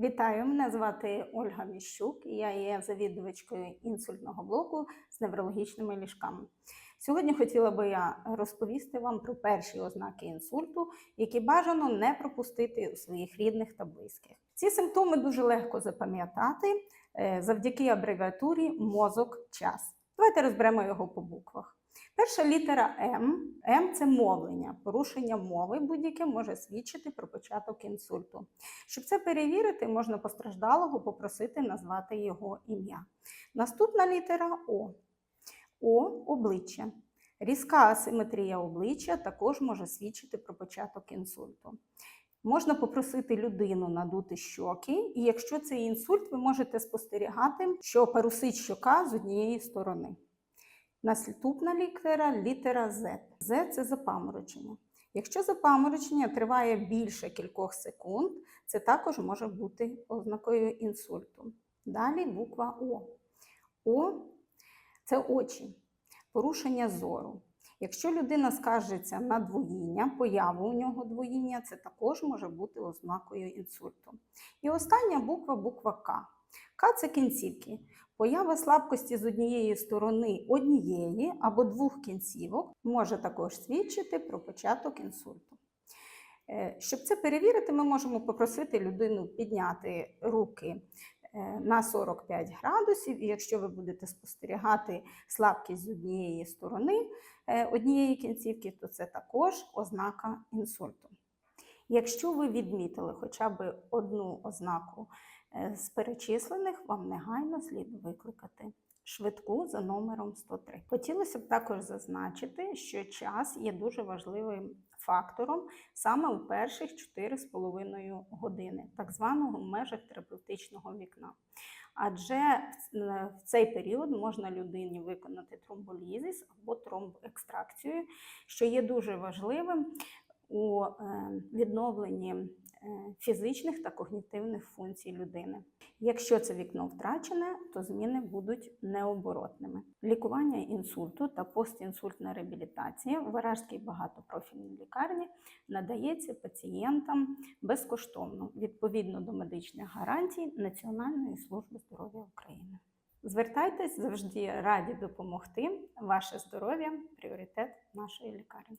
Вітаю, мене звати Ольга Міщук, і я є завідувачкою інсультного блоку з неврологічними ліжками. Сьогодні хотіла би я розповісти вам про перші ознаки інсульту, які бажано не пропустити у своїх рідних та близьких. Ці симптоми дуже легко запам'ятати е, завдяки абревіатурі мозок час. Давайте розберемо його по буквах. Перша літера М. М це мовлення. Порушення мови будь-яке може свідчити про початок інсульту. Щоб це перевірити, можна постраждалого попросити назвати його ім'я. Наступна літера О. О обличчя. Різка асиметрія обличчя також може свідчити про початок інсульту. Можна попросити людину надути щоки, і якщо це інсульт, ви можете спостерігати, що парусить щока з однієї сторони. Наступна літера літера Z. Z – це запаморочення. Якщо запаморочення триває більше кількох секунд, це також може бути ознакою інсульту. Далі буква О. О це очі, порушення зору. Якщо людина скаржиться на двоїння, появу у нього двоїння, це також може бути ознакою інсульту. І остання буква буква К. К це кінцівки. Поява слабкості з однієї сторони однієї або двох кінцівок може також свідчити про початок інсульту. Е, Щоб це перевірити, ми можемо попросити людину підняти руки е, на 45 градусів, і якщо ви будете спостерігати слабкість з однієї сторони е, однієї кінцівки, то це також ознака інсульту. Якщо ви відмітили хоча б одну ознаку е, з перечислених, вам негайно слід викликати швидку за номером 103. Хотілося б також зазначити, що час є дуже важливим фактором саме у перших 4,5 години, так званого межах терапевтичного вікна. Адже в цей період можна людині виконати тромболізис або тромбоекстракцію, що є дуже важливим у відновленні фізичних та когнітивних функцій людини. Якщо це вікно втрачене, то зміни будуть необоротними. Лікування інсульту та постінсультна реабілітація в Варажській багатопрофільній лікарні надається пацієнтам безкоштовно відповідно до медичних гарантій Національної служби здоров'я України. Звертайтесь завжди раді допомогти. Ваше здоров'я пріоритет нашої лікарні.